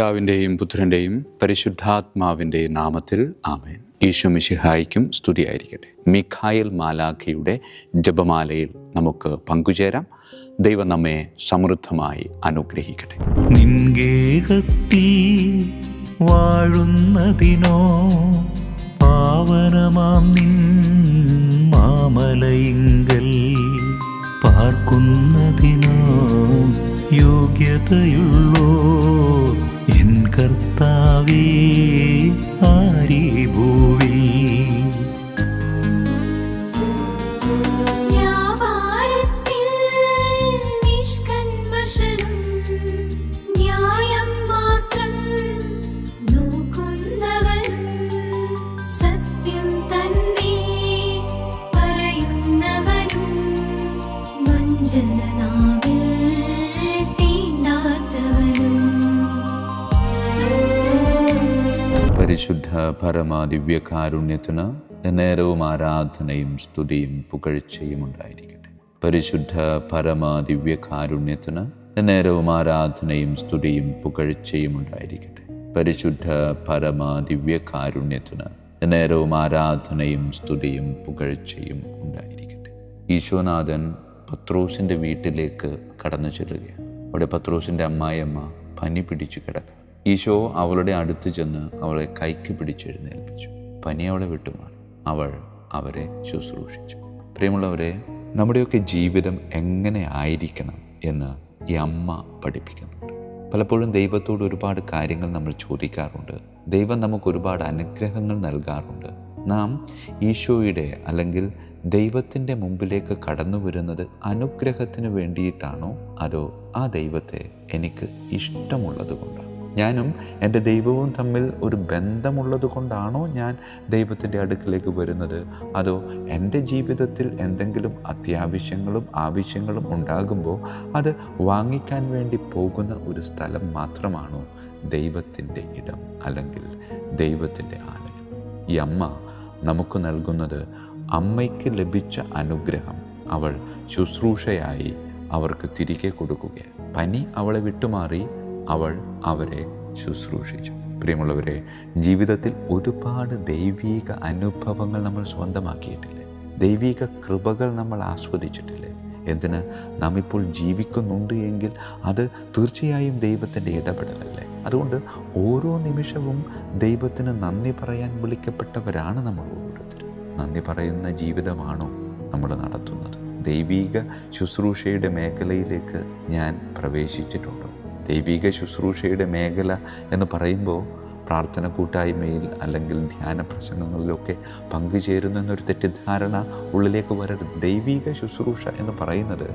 പിതാവിന്റെയും പുത്രന്റെയും പരിശുദ്ധാത്മാവിന്റെയും നാമത്തിൽ ആമേൻ. ഈശോ മിശിഹായിക്കും സ്തുതിയായിരിക്കട്ടെ. മിഖായൽ മാലാഖയുടെ ജപമാലയിൽ നമുക്ക് പങ്കുചേരാം. ദൈവം നമ്മെ സമൃദ്ധമായി അനുഗ്രഹിക്കട്ടെ. നിൻഗേഹത്തിൽ വാഴുന്നതിനോ നിൻ മാമലയിങ്കൽ പാർക്കുന്നതിനോ യോഗ്യതയുള്ളോ എൻ കർത്താവേ ആരീ ഭൂവിൽ പരിശുദ്ധ എന്നേരവും നേരവും ആരാധനയും സ്തുതിയും പുകഴ്ചയും ഉണ്ടായിരിക്കട്ടെ. പരിശുദ്ധ പരമാദിവ്യകാരുണ്യത്തിന് എന്നേരവും നേരവും ആരാധനയും സ്തുതിയും പുകഴ്ചയും ഉണ്ടായിരിക്കട്ടെ. പരിശുദ്ധ പരമാദിവ്യകാരുണ്യത്തിന് എന്നേരവും നേരവും ആരാധനയും സ്തുതിയും പുകഴ്ചയും ഉണ്ടായിരിക്കട്ടെ. ഈശോനാഥൻ പത്രോസിന്റെ വീട്ടിലേക്ക് കടന്നു ചെല്ലുകയാണ്. അവിടെ പത്രോസിന്റെ അമ്മായിയമ്മ പനി പിടിച്ചു കിടക്കുക ഈശോ അവളുടെ അടുത്ത് ചെന്ന് അവളെ കൈക്ക് പിടിച്ചെഴുന്നേൽപ്പിച്ചു. പനി വിട്ടുമാറി അവൾ അവരെ ശുശ്രൂഷിച്ചു. പ്രിയമുള്ളവരെ നമ്മുടെയൊക്കെ ജീവിതം എങ്ങനെ ആയിരിക്കണം എന്ന് ഈ അമ്മ പഠിപ്പിക്കുന്നുണ്ട്. പലപ്പോഴും ദൈവത്തോട് ഒരുപാട് കാര്യങ്ങൾ നമ്മൾ ചോദിക്കാറുണ്ട്. ദൈവം നമുക്ക് ഒരുപാട് അനുഗ്രഹങ്ങൾ നൽകാറുണ്ട്. നാം ഈശോയുടെ അല്ലെങ്കിൽ ദൈവത്തിന്റെ മുമ്പിലേക്ക് കടന്നു വരുന്നത് അനുഗ്രഹത്തിന് വേണ്ടിയിട്ടാണോ? അതോ ആ ദൈവത്തെ എനിക്ക് ഇഷ്ടമുള്ളത് കൊണ്ടാണ്? ഞാനും എന്റെ ദൈവവും തമ്മിൽ ഒരു ബന്ധമുള്ളത് കൊണ്ടാണോ ഞാൻ ദൈവത്തിന്റെ അടുക്കിലേക്ക് വരുന്നത്? അതോ എന്റെ ജീവിതത്തിൽ എന്തെങ്കിലും അത്യാവശ്യങ്ങളും ആവശ്യങ്ങളും ഉണ്ടാകുമ്പോൾ അത് വാങ്ങിക്കാൻ വേണ്ടി പോകുന്ന ഒരു സ്ഥലം മാത്രമാണോ ദൈവത്തിന്റെ ഇടം അല്ലെങ്കിൽ ദൈവത്തിന്റെ ആലയം? ഈ അമ്മ നമുക്ക് നൽകുന്നത് അമ്മയ്ക്ക് ലഭിച്ച അനുഗ്രഹം അവൾ ശുശ്രൂഷയായി അവർക്ക് തിരികെ കൊടുക്കുകയാണ്. പനി അവളെ വിട്ടുമാറി അവൾ അവരെ ശുശ്രൂഷിച്ചു. പ്രിയമുള്ളവരെ ജീവിതത്തിൽ ഒരുപാട് ദൈവീക അനുഭവങ്ങൾ നമ്മൾ സ്വന്തമാക്കിയിട്ടില്ലേ? ദൈവീക കൃപകൾ നമ്മൾ ആസ്വദിച്ചിട്ടില്ലേ? എന്തിന്? നാം ഇപ്പോൾ ജീവിക്കുന്നുണ്ട് എങ്കിൽ അത് തീർച്ചയായും ദൈവത്തിന്റെ ഇടപെടലല്ലേ? അതുകൊണ്ട് ഓരോ നിമിഷവും ദൈവത്തിന് നന്ദി പറയാൻ വിളിക്കപ്പെട്ടവരാണ് നമ്മൾ ഓരോരുത്തരും. നന്ദി പറയുന്ന ജീവിതമാണോ നമ്മൾ നടത്തുന്നത്? ദൈവീക ശുശ്രൂഷയുടെ മേഖലയിലേക്ക് ഞാൻ പ്രവേശിച്ചിട്ടുണ്ടോ? ദൈവിക ശുശ്രൂഷയുടെ മേഖല എന്ന് പറയുമ്പോൾ പ്രാർത്ഥന കൂട്ടായ്മയിൽ അല്ലെങ്കിൽ ധ്യാന പ്രസംഗങ്ങളിലൊക്കെ പങ്കുചേരുന്നു എന്നൊരു തെറ്റിദ്ധാരണ ഉള്ളിലേക്ക് വരരുത്. ദൈവിക ശുശ്രൂഷ എന്ന് പറയുന്നത്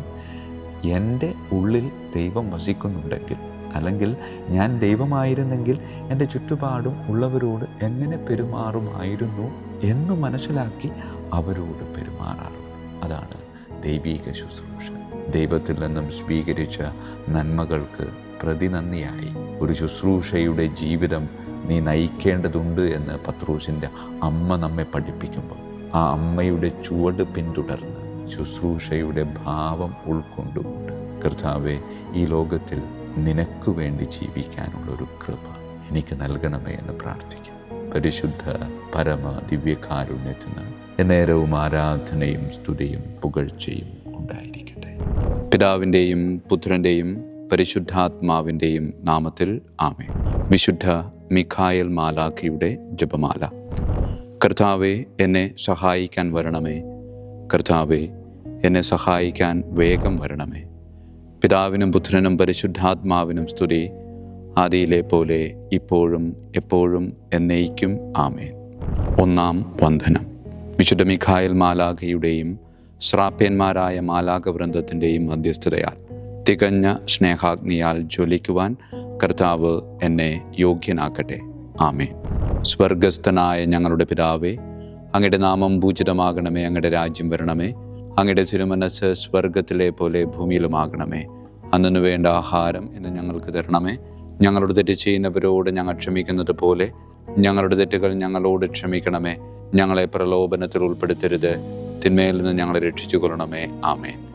എന്റെ ഉള്ളിൽ ദൈവം വസിക്കുന്നുണ്ടെങ്കിൽ അല്ലെങ്കിൽ ഞാൻ ദൈവമായിരുന്നെങ്കിൽ എന്റെ ചുറ്റുപാടും ഉള്ളവരോട് എങ്ങനെ പെരുമാറുമായിരുന്നു എന്ന് മനസ്സിലാക്കി അവരോട് പെരുമാറാറുണ്ട്. അതാണ് ദൈവിക ശുശ്രൂഷ. ദൈവത്തിൽ നിന്നും സ്വീകരിച്ച നന്മകൾക്ക് പ്രതിനന്ദിയായി ഒരു ശുശ്രൂഷയുടെ ജീവിതം നീ നയിക്കേണ്ടതുണ്ട് എന്ന് പത്രൂസിന്റെ അമ്മ നമ്മെ പഠിപ്പിക്കുമ്പോൾ ആ അമ്മയുടെ ചുവട് പിന്തുടർന്ന് ശുശ്രൂഷയുടെ ഭാവം ഉൾക്കൊണ്ടുകൊണ്ട്. കർത്താവെ ഈ ലോകത്തിൽ നിനക്ക് വേണ്ടി ജീവിക്കാനുള്ള ഒരു കൃപ എനിക്ക് നൽകണമേ എന്ന് പ്രാർത്ഥിക്കാം പരിശുദ്ധ പരമ ദിവ്യകാരുണ്യത്തിന് നേരവും ആരാധനയും സ്തുതിയും പുകഴ്ചയും ഉണ്ടായിരിക്കട്ടെ. പിതാവിന്റെയും പുത്രന്റെയും പരിശുദ്ധാത്മാവിന്റെയും നാമത്തിൽ ആമേ വിശുദ്ധ മിഖായൽ മാലാഖിയുടെ ജപമാല. കർത്താവെ എന്നെ സഹായിക്കാൻ വരണമേ. കർത്താവെ എന്നെ സഹായിക്കാൻ വേഗം വരണമേ. പിതാവിനും പുത്രനും പരിശുദ്ധാത്മാവിനും സ്തുതി. ആദിയിലെ പോലെ ഇപ്പോഴും എപ്പോഴും എന്നേക്കും ആമേൻ. ഒന്നാം വന്ദനം. വിശുദ്ധ മിഖായൽ മാലാഖയുടെയും ശ്രാപ്യന്മാരായ മാലാഖ വൃന്ദത്തിന്റെയും മധ്യസ്ഥതയാൽ തികഞ്ഞ സ്നേഹാഗ്നിയാൽ ജ്വലിക്കുവാൻ കർത്താവ് എന്നെ യോഗ്യനാക്കട്ടെ. ആമേ സ്വർഗസ്ഥനായ ഞങ്ങളുടെ പിതാവേ അങ്ങയുടെ നാമം പൂജിതമാകണമേ അങ്ങയുടെ രാജ്യം വരണമേ അങ്ങയുടെ തിരുമനസ് സ്വർഗത്തിലെ പോലെ ഭൂമിയിലുമാകണമേ. അന്നു വേണ്ട ആഹാരം ഇന്ന് ഞങ്ങൾക്ക് തരണമേ. ഞങ്ങളുടെ തെറ്റ് ചെയ്യുന്നവരോട് ഞങ്ങൾ ക്ഷമിക്കുന്നത് പോലെ ഞങ്ങളുടെ തെറ്റുകൾ ഞങ്ങളോട് ക്ഷമിക്കണമേ. ഞങ്ങളെ പ്രലോഭനത്തിൽ ഉൾപ്പെടുത്തരുത്. തിന്മയിൽ നിന്ന് ഞങ്ങളെ രക്ഷിച്ചു കൊള്ളണമേ ആമേൻ.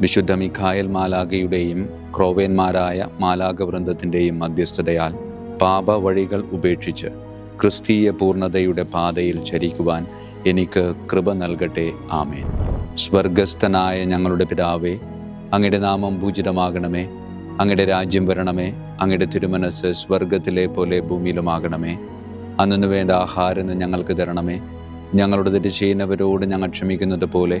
വിശുദ്ധ മിഖായൽ മാലാഖയുടെയും ക്രോവേന്മാരായ മാലാഖ വൃന്ദത്തിന്റെയും മധ്യസ്ഥതയാൽ പാപ വഴികൾ ഉപേക്ഷിച്ച് ക്രിസ്തീയ പൂർണതയുടെ പാതയിൽ ചരിക്കുവാൻ എനിക്ക് കൃപ നൽകട്ടെ. ആമേൻ. സ്വർഗസ്ഥനായ ഞങ്ങളുടെ പിതാവേ അങ്ങയുടെ നാമം പൂജിതമാകണമേ. അങ്ങയുടെ രാജ്യം വരണമേ. അങ്ങയുടെ തിരുമനസ് സ്വർഗത്തിലെ പോലെ ഭൂമിയിലുമാകണമേ. അന്നു വേണ്ട ആഹാരം ഞങ്ങൾക്ക് തരണമേ. ഞങ്ങളുടെ തെറ്റ് ചെയ്യുന്നവരോട് ഞങ്ങൾ ക്ഷമിക്കുന്നത് പോലെ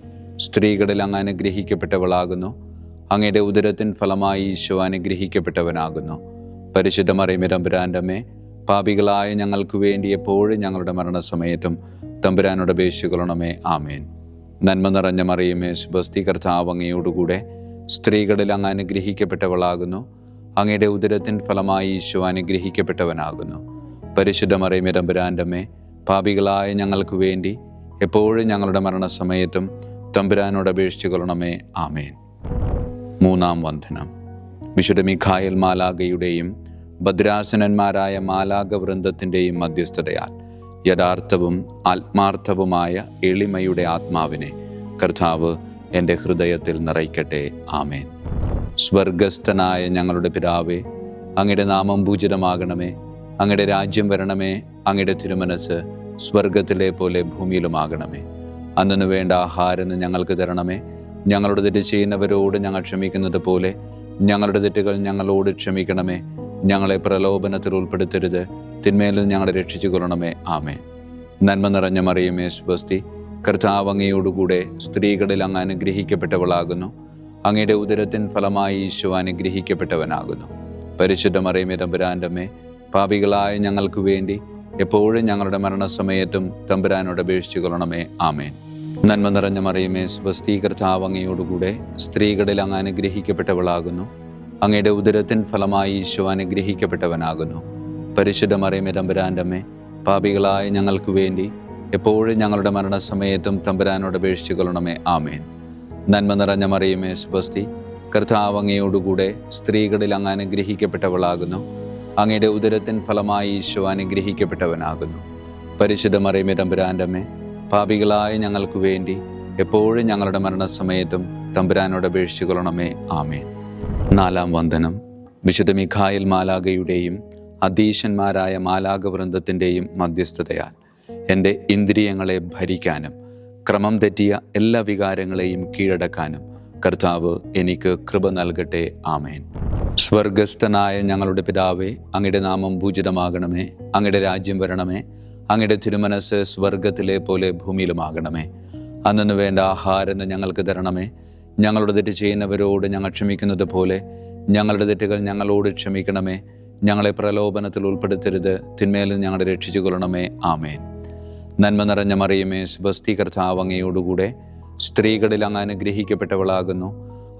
സ്ത്രീകളിൽ അങ്ങ് അനുഗ്രഹിക്കപ്പെട്ടവളാകുന്നു. അങ്ങയുടെ ഉദരത്തിൻ ഫലമായി ഈശോ അനുഗ്രഹിക്കപ്പെട്ടവനാകുന്നു. പരിശുദ്ധ മറിയമേ തമ്പുരാന്റമ്മേ പാപികളായ ഞങ്ങൾക്ക് വേണ്ടി എപ്പോഴും ഞങ്ങളുടെ മരണസമയത്തും തമ്പുരാനോട് അപേക്ഷിച്ചു ആമേൻ. നന്മ നിറഞ്ഞ മറിയമേ സുബസ്തി കർത്താവ് അങ്ങയോടുകൂടെ സ്ത്രീകളിൽ അങ്ങ് അനുഗ്രഹിക്കപ്പെട്ടവളാകുന്നു. അങ്ങയുടെ ഉദരത്തിൻ ഫലമായി ഈശോ അനുഗ്രഹിക്കപ്പെട്ടവനാകുന്നു. പരിശുദ്ധ മറിയമേ തമ്പുരാന്റമ്മേ പാപികളായ ഞങ്ങൾക്ക് വേണ്ടി എപ്പോഴും ഞങ്ങളുടെ മരണസമയത്തും തമ്പുരാനോട് അപേക്ഷിച്ചു കൊള്ളണമേ. ആമേൻ. മൂന്നാം വന്ദനം. വിശുദ്ധ മിഖായൽ മാലാഗയുടെയും ഭദ്രാസനന്മാരായ മാലാഗ വൃന്ദത്തിന്റെയും മധ്യസ്ഥതയാൽ യഥാർത്ഥവും ആത്മാർത്ഥവുമായ എളിമയുടെ ആത്മാവിനെ കർത്താവ് എന്റെ ഹൃദയത്തിൽ നിറയ്ക്കട്ടെ. ആമേൻ. സ്വർഗസ്ഥനായ ഞങ്ങളുടെ പിതാവേ അങ്ങയുടെ നാമം പൂജിതമാകണമേ. അങ്ങയുടെ രാജ്യം വരണമേ. അങ്ങയുടെ തിരുമനസ് സ്വർഗത്തിലെ പോലെ ഭൂമിയിലുമാകണമേ. അന്നു വേണ്ട ആഹാരം ഞങ്ങൾക്ക് തരണമേ. ഞങ്ങളുടെ തെറ്റ് ചെയ്യുന്നവരോട് ഞങ്ങൾ ക്ഷമിക്കുന്നത് പോലെ ഞങ്ങളുടെ തെറ്റുകൾ ഞങ്ങളോട് ക്ഷമിക്കണമേ. ഞങ്ങളെ പ്രലോഭനത്തിൽ ഉൾപ്പെടുത്തരുത്. തിന്മേലിൽ ഞങ്ങളെ രക്ഷിച്ചു കൊള്ളണമേ ആമേ നന്മ നിറഞ്ഞ മറിയമേ സ്വസ്തി കർത്താവ് അങ്ങയോടുകൂടെ സ്ത്രീകളിൽ അങ്ങ് അനുഗ്രഹിക്കപ്പെട്ടവളാകുന്നു. അങ്ങയുടെ ഉദരത്തിൻ ഫലമായി ഈശോ അനുഗ്രഹിക്കപ്പെട്ടവനാകുന്നു. പരിശുദ്ധ മറിയമേ തമ്പുരാന്റെ പാപികളായ ഞങ്ങൾക്ക് വേണ്ടി എപ്പോഴും ഞങ്ങളുടെ മരണസമയത്തും തമ്പുരാനോട് അപേക്ഷിച്ചു കൊള്ളണമേ. ആമേൻ. നന്മ നിറഞ്ഞ മറിയമേ സ്വസ്തി കർത്താവ് സ്ത്രീകളിൽ അങ്ങ് അനുഗ്രഹിക്കപ്പെട്ടവളാകുന്നു. അങ്ങയുടെ ഉദരത്തിൻ ഫലമായി ഈശോ അനുഗ്രഹിക്കപ്പെട്ടവനാകുന്നു. പരിശുദ്ധ മറിയമേ തമ്പുരാന്റമ്മേ പാപികളായ ഞങ്ങൾക്ക് വേണ്ടി എപ്പോഴും ഞങ്ങളുടെ മരണസമയത്തും തമ്പുരാനോട് അപേക്ഷിച്ചു കൊള്ളണമേ. ആമേൻ. നന്മ നിറഞ്ഞ മറിയമേ സ്വസ്തി കർത്താവങ്ങയോടുകൂടെ സ്ത്രീകളിൽ അങ്ങ് അനുഗ്രഹിക്കപ്പെട്ടവളാകുന്നു. അങ്ങയുടെ ഉദരത്തിൻ ഫലമായി ഈശോ അനുഗ്രഹിക്കപ്പെട്ടവനാകുന്നു. പരിശുദ്ധ മറിയമേ തമ്പുരാന്റമ്മേ പാപികളായ ഞങ്ങൾക്ക് വേണ്ടി എപ്പോഴും ഞങ്ങളുടെ മരണസമയത്തും തമ്പുരാനോട് അപേക്ഷിച്ചുകൊള്ളണമേ. ആമേ ആമേൻ. നാലാം വന്ദനം. വിശുദ്ധ മിഖായൽ മാലാഗയുടെയും അധീശന്മാരായ മാലാഗ വൃന്ദത്തിന്റെയും മധ്യസ്ഥതയാൽ എന്റെ ഇന്ദ്രിയങ്ങളെ ഭരിക്കാനും ക്രമം തെറ്റിയ എല്ലാ വികാരങ്ങളെയും കീഴടക്കാനും കർത്താവ് എനിക്ക് കൃപ നൽകട്ടെ. ആമേൻ. സ്വർഗസ്ഥനായ ഞങ്ങളുടെ പിതാവേ അങ്ങയുടെ നാമം ഭൂജിതമാകണമേ അങ്ങയുടെ രാജ്യം വരണമേ. അങ്ങയുടെ തിരുമനസ് സ്വർഗത്തിലെ പോലെ ഭൂമിയിലുമാകണമേ. അന്നു വേണ്ട ആഹാരം ഞങ്ങൾക്ക് തരണമേ. ഞങ്ങളുടെ തെറ്റ് ചെയ്യുന്നവരോട് ഞങ്ങൾ ക്ഷമിക്കുന്നത് പോലെ ഞങ്ങളുടെ തെറ്റുകൾ ഞങ്ങളോട് ക്ഷമിക്കണമേ. ഞങ്ങളെ പ്രലോഭനത്തിൽ ഉൾപ്പെടുത്തരുത്. തിന്മേൽ ഞങ്ങളെ രക്ഷിച്ചു കൊള്ളണമേ ആമേൻ. നന്മ നിറഞ്ഞ മറിയമേ സുബസ്തി കർത്താവ് സ്ത്രീകളിൽ അങ്ങ് അനുഗ്രഹിക്കപ്പെട്ടവളാകുന്നു.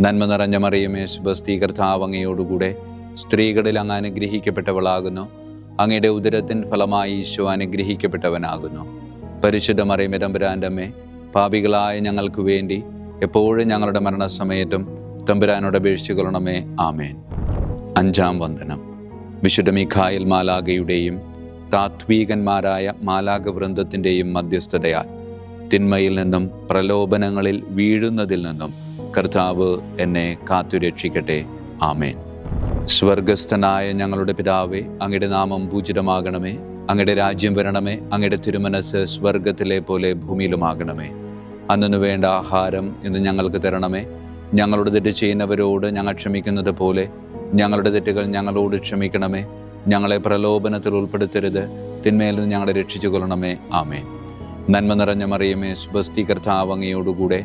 നന്മ നിറഞ്ഞ മറിയമേ സുബസ്തി കർത്താവ് അങ്ങയോടുകൂടെ സ്ത്രീകളിൽ അങ്ങ് അനുഗ്രഹിക്കപ്പെട്ടവളാകുന്നു. അങ്ങയുടെ ഉദരത്തിൻ ഫലമായി ഈശോ അനുഗ്രഹിക്കപ്പെട്ടവനാകുന്നു. പരിശുദ്ധ മറിയമേ തമ്പുരാന്റെ അമ്മേ പാപികളായ ഞങ്ങൾക്ക് വേണ്ടി എപ്പോഴും ഞങ്ങളുടെ മരണസമയത്തും തമ്പുരാനോട് അപേക്ഷിച്ചുകൊള്ളണമേ. ആമേൻ. അഞ്ചാം വന്ദനം. വിശുദ്ധ മിഖായിൽ മാലാഗയുടെയും താത്വീകന്മാരായ മാലാഗ വൃന്ദത്തിന്റെയും മധ്യസ്ഥതയാൽ തിന്മയിൽ നിന്നും പ്രലോഭനങ്ങളിൽ വീഴുന്നതിൽ നിന്നും കർത്താവ് എന്നെ കാത്തുരക്ഷിക്കട്ടെ. ആമേൻ. സ്വർഗസ്ഥനായ ഞങ്ങളുടെ പിതാവേ അങ്ങയുടെ നാമം പൂജിതമാകണമേ. അങ്ങയുടെ രാജ്യം വരണമേ. അങ്ങയുടെ തിരുമനസ് സ്വർഗത്തിലെ പോലെ ഭൂമിയിലുമാകണമേ. അന്നു വേണ്ട ആഹാരം ഇന്ന് ഞങ്ങൾക്ക് തരണമേ. ഞങ്ങളുടെ തെറ്റ് ചെയ്യുന്നവരോട് ഞങ്ങൾ ക്ഷമിക്കുന്നത് പോലെ ഞങ്ങളുടെ തെറ്റുകൾ ഞങ്ങളോട് ക്ഷമിക്കണമേ. ഞങ്ങളെ പ്രലോഭനത്തിൽ ഉൾപ്പെടുത്തരുത്. തിന്മയിൽ നിന്ന് ഞങ്ങളെ രക്ഷിച്ചു കൊള്ളണമേ ആമേ നന്മ നിറഞ്ഞ മറിയമേ അങ്ങയോടുകൂടെ.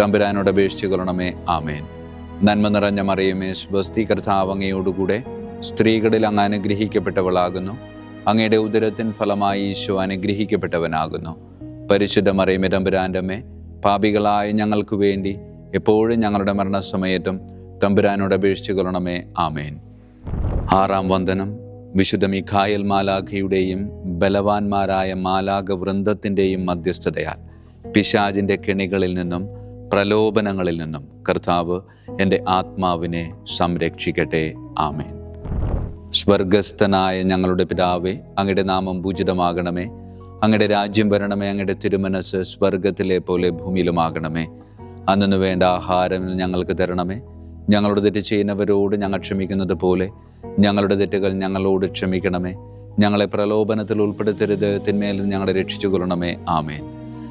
തമ്പുരാനോട് അപേക്ഷിച്ചു കൊള്ളണമേ. ആമേൻ. നന്മ നിറഞ്ഞ മറിയമേ സ്വസ്തി കർത്താവ് അങ്ങയോടുകൂടെ സ്ത്രീകളിൽ അങ്ങ് അനുഗ്രഹിക്കപ്പെട്ടവളാകുന്നു. അങ്ങയുടെ ഉദരത്തിൻ ഫലമായി ഈശോ അനുഗ്രഹിക്കപ്പെട്ടവനാകുന്നു. പരിശുദ്ധ മറിയമേ തമ്പുരാന്റെ അമ്മേ പാപികളായ ഞങ്ങൾക്ക് വേണ്ടി എപ്പോഴും ഞങ്ങളുടെ മരണസമയത്തും തമ്പുരാനോട് അപേക്ഷിച്ചു കൊള്ളണമേ. ആമേൻ. ആറാം വന്ദനം. വിശുദ്ധ മിഖായൽ മാലാഖയുടെയും ബലവാന്മാരായ മാലാഖ വൃന്ദത്തിന്റെയും മധ്യസ്ഥതയാൽ പിശാജിന്റെ കെണികളിൽ നിന്നും പ്രലോഭനങ്ങളിൽ നിന്നും കർത്താവ് എന്റെ ആത്മാവിനെ സംരക്ഷിക്കട്ടെ. ആമേൻ. സ്വർഗസ്ഥനായ ഞങ്ങളുടെ പിതാവേ അങ്ങയുടെ നാമം പൂജിതമാകണമേ. അങ്ങയുടെ രാജ്യം വരണമേ അങ്ങയുടെ തിരുമനസ് സ്വർഗത്തിലെ പോലെ ഭൂമിയിലുമാകണമേ. അന്നു വേണ്ട ആഹാരം ഞങ്ങൾക്ക് തരണമേ. ഞങ്ങളുടെ തെറ്റ് ചെയ്യുന്നവരോട് ഞങ്ങൾ ക്ഷമിക്കുന്നത് പോലെ ഞങ്ങളുടെ തെറ്റുകൾ ഞങ്ങളോട് ക്ഷമിക്കണമേ. ഞങ്ങളെ പ്രലോഭനത്തിൽ ഉൾപ്പെടുത്തരുത് തിന്മയിൽ നിന്ന് ഞങ്ങളെ രക്ഷിച്ചു കൊള്ളണമേ ആമേൻ.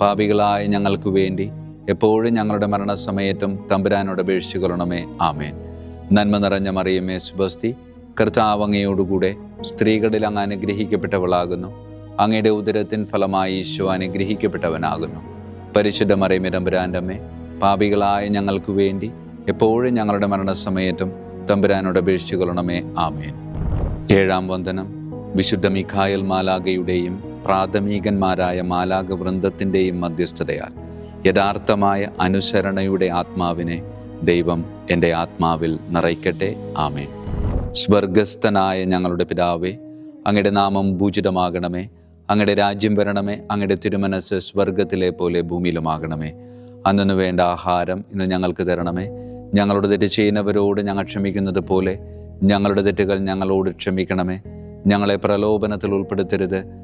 പാപികളായ ഞങ്ങൾക്ക് വേണ്ടി എപ്പോഴും ഞങ്ങളുടെ മരണസമയത്തും തമ്പുരാനോട് അപേക്ഷിച്ചു കൊള്ളണമേ ആമേൻ. നന്മ നിറഞ്ഞ മറിയമേ സുബസ്തി. കർത്താവങ്ങയോടുകൂടെ സ്ത്രീകളിൽ അങ്ങ് അനുഗ്രഹിക്കപ്പെട്ടവളാകുന്നു. അങ്ങയുടെ ഉദരത്തിൻ ഫലമായി ഈശോ അനുഗ്രഹിക്കപ്പെട്ടവനാകുന്നു. പരിശുദ്ധ മറിയമേ തമ്പുരാന്റെ അമ്മേ പാപികളായ ഞങ്ങൾക്ക് വേണ്ടി എപ്പോഴും ഞങ്ങളുടെ മരണസമയത്തും തമ്പുരാനോട് അപേക്ഷിച്ചു കൊള്ളണമേ ആമേൻ. ഏഴാം വന്ദനം. വിശുദ്ധ മിഖായൽ മാലാകയുടെയും പ്രാഥമികന്മാരായ മാലാക വൃന്ദത്തിന്റെയും മധ്യസ്ഥതയാൽ യഥാർത്ഥമായ അനുസരണയുടെ ആത്മാവിനെ ദൈവം എന്റെ ആത്മാവിൽ നിറയ്ക്കട്ടെ. ആമേ സ്വർഗസ്ഥനായ ഞങ്ങളുടെ പിതാവേ അങ്ങയുടെ നാമം ഭൂജിതമാകണമേ അങ്ങയുടെ രാജ്യം വരണമേ. അങ്ങയുടെ തിരുമനസ് സ്വർഗത്തിലെ പോലെ ഭൂമിയിലുമാകണമേ. അന്നു വേണ്ട ആഹാരം ഇന്ന് ഞങ്ങൾക്ക് തരണമേ. ഞങ്ങളുടെ തെറ്റ് ചെയ്യുന്നവരോട് ഞങ്ങൾ ക്ഷമിക്കുന്നത് പോലെ ഞങ്ങളുടെ തെറ്റുകൾ ഞങ്ങളോട് ക്ഷമിക്കണമേ. ഞങ്ങളെ പ്രലോഭനത്തിൽ ഉൾപ്പെടുത്തരുത്.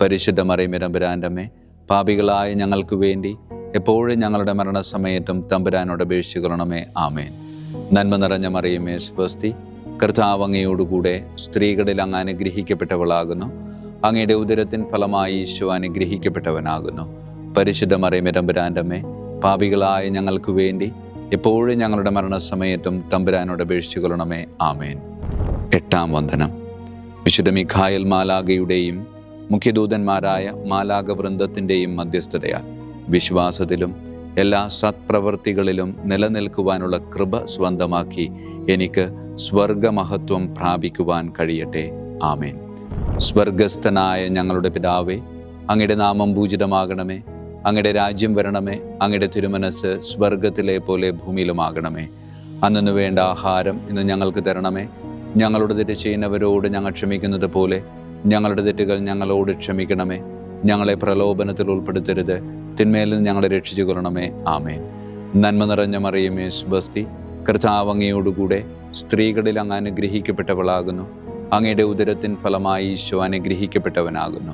പരിശുദ്ധ മറിയമേ തമ്പുരാന്റെ അമ്മേ. പാപികളായ ഞങ്ങൾക്ക് വേണ്ടി എപ്പോഴും ഞങ്ങളുടെ മരണസമയത്തും തമ്പുരാനോട് അപേക്ഷിക്കണമേ. ആമേൻ. നന്മ നിറഞ്ഞ മറിയമേ സ്വസ്തി. കർത്താവങ്ങയോടുകൂടെ സ്ത്രീകളിൽ അങ്ങ് അനുഗ്രഹിക്കപ്പെട്ടവളാകുന്നു. അങ്ങയുടെ ഉദരത്തിൻ ഫലമായി ഈശോ അനുഗ്രഹിക്കപ്പെട്ടവനാകുന്നു. പരിശുദ്ധ മറിയമേ തമ്പുരാന്റെ അമ്മേ. പാപികളായ ഞങ്ങൾക്ക് വേണ്ടി എപ്പോഴും ഞങ്ങളുടെ മരണസമയത്തും തമ്പുരാനോട് അപേക്ഷിച്ചു കൊള്ളണമേ ആമേൻ. എട്ടാം വന്ദനം. വിശുദ്ധ മിഖായൽ മാലാകയുടെയും മുഖ്യദൂതന്മാരായ മാലാക വൃന്ദത്തിന്റെയും മധ്യസ്ഥതയാൽ വിശ്വാസത്തിലും എല്ലാ സത്പ്രവൃത്തികളിലും നിലനിൽക്കുവാനുള്ള കൃപ സ്വന്തമാക്കി എനിക്ക് സ്വർഗമഹത്വം പ്രാപിക്കുവാൻ കഴിയട്ടെ. ആമേൻ. സ്വർഗസ്ഥനായ ഞങ്ങളുടെ പിതാവേ അങ്ങയുടെ നാമം പൂജിതമാകണമേ. അങ്ങയുടെ രാജ്യം വരണമേ. അങ്ങയുടെ തിരുമനസ് സ്വർഗത്തിലെ പോലെ ഭൂമിയിലുമാകണമേ. അന്നു വേണ്ട ആഹാരം ഇന്ന് ഞങ്ങൾക്ക് തരണമേ. ഞങ്ങളുടെ തെറ്റ് ചെയ്യുന്നവരോട് ഞങ്ങൾ ക്ഷമിക്കുന്നത് പോലെ ഞങ്ങളുടെ തെറ്റുകൾ ഞങ്ങളോട് ക്ഷമിക്കണമേ. ഞങ്ങളെ പ്രലോഭനത്തിൽ ഉൾപ്പെടുത്തരുത്. തിന്മേലിൽ ഞങ്ങളെ രക്ഷിച്ചു കൊള്ളണമേ ആമേൻ. നന്മ നിറഞ്ഞ മറിയമേ സുബസ്തി. കർത്താവങ്ങയോടുകൂടെ സ്ത്രീകളിൽ അങ്ങ് അനുഗ്രഹിക്കപ്പെട്ടവളാകുന്നു. അങ്ങയുടെ ഉദരത്തിൻ ഫലമായി ഈശോ അനുഗ്രഹിക്കപ്പെട്ടവനാകുന്നു.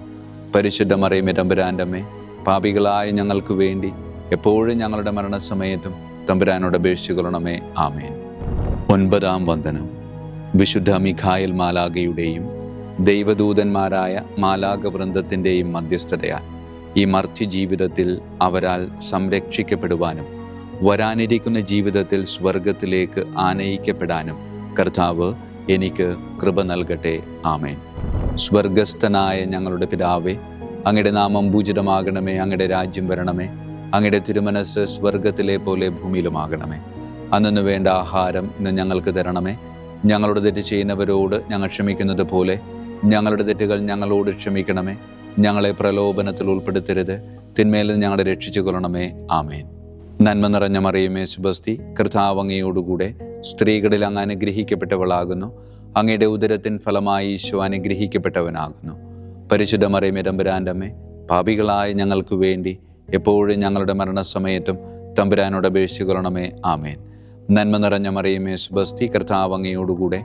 പരിശുദ്ധ മറിയമേ തമ്പുരാന്റമ്മേ പാപികളായ ഞങ്ങൾക്ക് വേണ്ടി എപ്പോഴും ഞങ്ങളുടെ മരണസമയത്തും തമ്പുരാനോട് അപേക്ഷിച്ചു കൊള്ളണമേ ആമേൻ. ഒൻപതാം വന്ദനം. വിശുദ്ധ മിഖായൽ മാലാഗയുടെയും ദൈവദൂതന്മാരായ മാലാക വൃന്ദത്തിന്റെയും മധ്യസ്ഥതയാൽ ഈ മർത്യജീവിതത്തിൽ ജീവിതത്തിൽ അവരാൽ സംരക്ഷിക്കപ്പെടുവാനും വരാനിരിക്കുന്ന ജീവിതത്തിൽ സ്വർഗത്തിലേക്ക് ആനയിക്കപ്പെടാനും കർത്താവ് എനിക്ക് കൃപ നൽകട്ടെ. ആമേൻ. സ്വർഗസ്ഥനായ ഞങ്ങളുടെ പിതാവേ അങ്ങയുടെ നാമം പൂജിതമാകണമേ അങ്ങയുടെ രാജ്യം വരണമേ അങ്ങയുടെ തിരുമനസ് സ്വർഗത്തിലെ പോലെ ഭൂമിയിലുമാകണമേ. അന്നു വേണ്ട ആഹാരം ഇന്ന് ഞങ്ങൾക്ക് തരണമേ. ഞങ്ങളുടെ തെറ്റ് ചെയ്യുന്നവരോട് ഞങ്ങൾ ക്ഷമിക്കുന്നത് പോലെ ഞങ്ങളുടെ തെറ്റുകൾ ഞങ്ങളോട് ക്ഷമിക്കണമേ. ഞങ്ങളെ പ്രലോഭനത്തിൽ ഉൾപ്പെടുത്തരുത്. തിന്മേലിൽ ഞങ്ങളെ രക്ഷിച്ചു കൊള്ളണമേ. ആമേൻ. നന്മ നിറഞ്ഞ മറിയമേ സുബസ്തി കൃതാവങ്ങയോടുകൂടെ സ്ത്രീകളിൽ അങ്ങ് അനുഗ്രഹിക്കപ്പെട്ടവളാകുന്നു. അങ്ങയുടെ ഉദരത്തിൻ ഫലമായി ഈശോ അനുഗ്രഹിക്കപ്പെട്ടവനാകുന്നു. പരിശുദ്ധ മറിയമേ തമ്പുരാന്റെ അമ്മേ പാപികളായ ഞങ്ങൾക്ക് വേണ്ടി എപ്പോഴും ഞങ്ങളുടെ മരണസമയത്തും തമ്പുരാനോട് അപേക്ഷിച്ചു കൊള്ളണമേ. ആമേൻ. നന്മ നിറഞ്ഞ മറിയമേ സുബസ്തി കർത്താവ് അങ്ങയോടുകൂടെ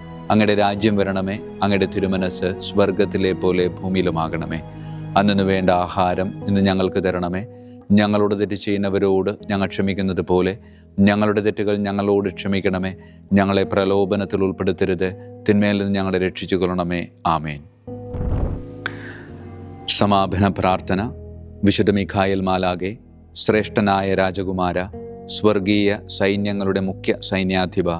അങ്ങയുടെ രാജ്യം വരണമേ അങ്ങയുടെ തിരുമനസ് സ്വർഗത്തിലെ പോലെ ഭൂമിയിലുമാകണമേ. അന്നു വേണ്ട ആഹാരം ഇന്ന് ഞങ്ങൾക്ക് തരണമേ. ഞങ്ങളോട് തെറ്റ് ചെയ്യുന്നവരോട് ഞങ്ങൾ ക്ഷമിക്കുന്നത് പോലെ ഞങ്ങളുടെ തെറ്റുകൾ ഞങ്ങളോട് ക്ഷമിക്കണമേ. ഞങ്ങളെ പ്രലോഭനത്തിൽ ഉൾപ്പെടുത്തരുത് തിന്മയിൽ നിന്ന് ഞങ്ങളെ രക്ഷിച്ചു കൊള്ളണമേ ആമേൻ. സമാപന പ്രാർത്ഥന. വിശുദ്ധ മിഖായൽ മാലാകെ ശ്രേഷ്ഠനായ രാജകുമാര സ്വർഗീയ സൈന്യങ്ങളുടെ മുഖ്യ സൈന്യാധിപ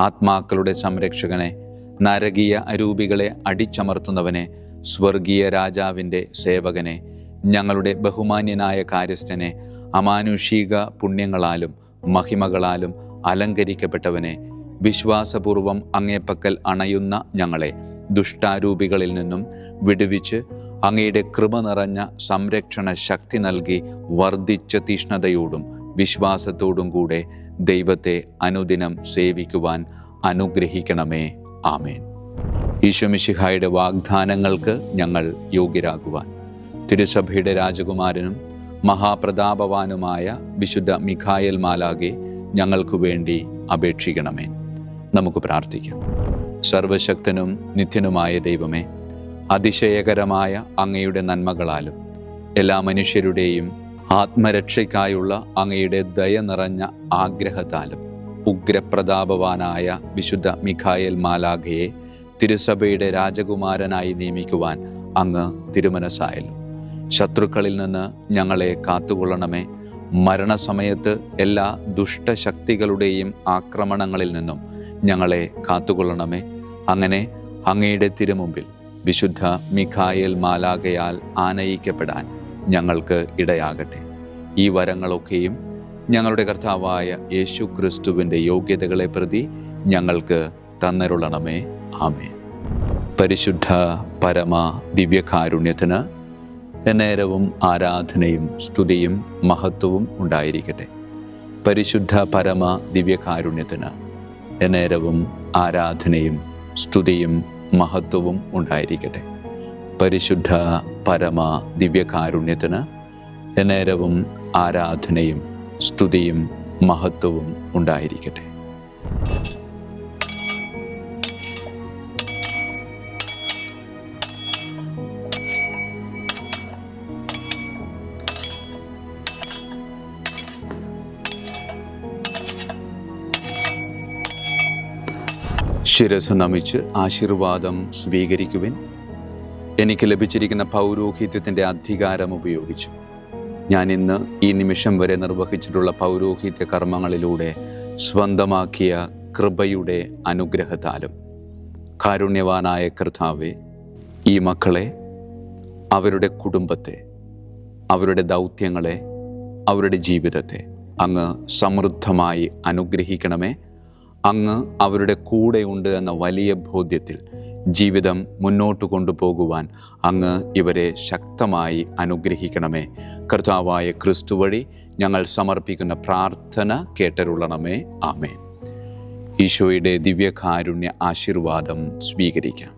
ആത്മാക്കളുടെ സംരക്ഷകനെ നരകീയ അരൂപികളെ അടിച്ചമർത്തുന്നവനെ സ്വർഗീയ രാജാവിന്റെ സേവകനെ ഞങ്ങളുടെ ബഹുമാന്യനായ കാര്യസ്ഥനെ അമാനുഷിക പുണ്യങ്ങളാലും മഹിമകളാലും അലങ്കരിക്കപ്പെട്ടവനെ വിശ്വാസപൂർവം അങ്ങേപ്പക്കൽ അണയുന്ന ഞങ്ങളെ ദുഷ്ടാരൂപികളിൽ നിന്നും വിടുവിച്ച് അങ്ങയുടെ കൃപ നിറഞ്ഞ സംരക്ഷണ ശക്തി നൽകി വർദ്ധിച്ച തീഷ്ണതയോടും വിശ്വാസത്തോടും കൂടെ ദൈവത്തെ അനുദിനം സേവിക്കുവാൻ അനുഗ്രഹിക്കണമേ. ആമേൻ. ഈശോമിശിഹായുടെ വാഗ്ദാനങ്ങൾക്ക് ഞങ്ങൾ യോഗ്യരാകുവാൻ തിരുസഭയുടെ രാജകുമാരനും മഹാപ്രതാപവാനുമായ വിശുദ്ധ മിഖായൽ മാലാകെ ഞങ്ങൾക്കു വേണ്ടി അപേക്ഷിക്കണമേ. നമുക്ക് പ്രാർത്ഥിക്കാം. സർവശക്തനും നിത്യനുമായ ദൈവമേ അതിശയകരമായ അങ്ങയുടെ നന്മകളാലും എല്ലാ മനുഷ്യരുടെയും ആത്മരക്ഷയ്ക്കായുള്ള അങ്ങയുടെ ദയ നിറഞ്ഞ ആഗ്രഹത്താലും ഉഗ്രപ്രതാപവാനായ വിശുദ്ധ മിഖായേൽ മാലാഖയെ തിരുസഭയുടെ രാജകുമാരനായി നിയമിക്കുവാൻ അങ്ങ് തിരുമനസായല്ലോ ശത്രുക്കളിൽ നിന്ന് ഞങ്ങളെ കാത്തുകൊള്ളണമേ. മരണസമയത്ത് എല്ലാ ദുഷ്ടശക്തികളുടെയും ആക്രമണങ്ങളിൽ നിന്നും ഞങ്ങളെ കാത്തുകൊള്ളണമേ. അങ്ങനെ അങ്ങയുടെ തിരുമുമ്പിൽ വിശുദ്ധ മിഖായേൽ മാലാകയാൽ ആനയിക്കപ്പെടാൻ ഞങ്ങൾക്ക് ഇടയാകട്ടെ. ഈ വരങ്ങളൊക്കെയും ഞങ്ങളുടെ കർത്താവായ യേശു ക്രിസ്തുവിന്റെ യോഗ്യതകളെ പ്രതി ഞങ്ങൾക്ക് തന്നരുളണമേ. ആമേ പരിശുദ്ധ പരമ ദിവ്യകാരുണ്യത്തിന് എന്നേരവും ആരാധനയും സ്തുതിയും മഹത്വവും ഉണ്ടായിരിക്കട്ടെ. പരിശുദ്ധ പരമ ദിവ്യകാരുണ്യത്തിന് എന്നേരവും ആരാധനയും സ്തുതിയും മഹത്വവും ഉണ്ടായിരിക്കട്ടെ. പരിശുദ്ധ പരമ ദിവ്യകാരുണ്യത്തിന് എന്നേരവും ആരാധനയും സ്തുതിയും മഹത്വവും ഉണ്ടായിരിക്കട്ടെ. ശിരസ് നമിച്ച് ആശീർവാദം സ്വീകരിക്കുവിൻ. എനിക്ക് ലഭിച്ചിരിക്കുന്ന പൗരോഹിത്യത്തിന്റെ അധികാരം ഉപയോഗിച്ചു. ഞാൻ ഇന്ന് ഈ നിമിഷം വരെ നിർവഹിച്ചിട്ടുള്ള പൗരോഹിത്യ കർമ്മങ്ങളിലൂടെ സ്വന്തമാക്കിയ കൃപയുടെ അനുഗ്രഹത്താലും കാരുണ്യവാനായ കർത്താവെ ഈ മക്കളെ അവരുടെ കുടുംബത്തെ അവരുടെ ദൗത്യങ്ങളെ അവരുടെ ജീവിതത്തെ അങ്ങ് സമൃദ്ധമായി അനുഗ്രഹിക്കണമേ. അങ്ങ് അവരുടെ കൂടെയുണ്ട് എന്ന വലിയ ബോധ്യത്തിൽ ജീവിതം മുന്നോട്ട് കൊണ്ടുപോകുവാൻ അങ്ങ് ഇവരെ ശക്തമായി അനുഗ്രഹിക്കണമേ. കർത്താവായ ക്രിസ്തു വഴി ഞങ്ങൾ സമർപ്പിക്കുന്ന പ്രാർത്ഥന കേട്ടരുള്ളണമേ ആമേ ഈശോയുടെ ദിവ്യകാരുണ്യ ആശീർവാദം സ്വീകരിക്കാം.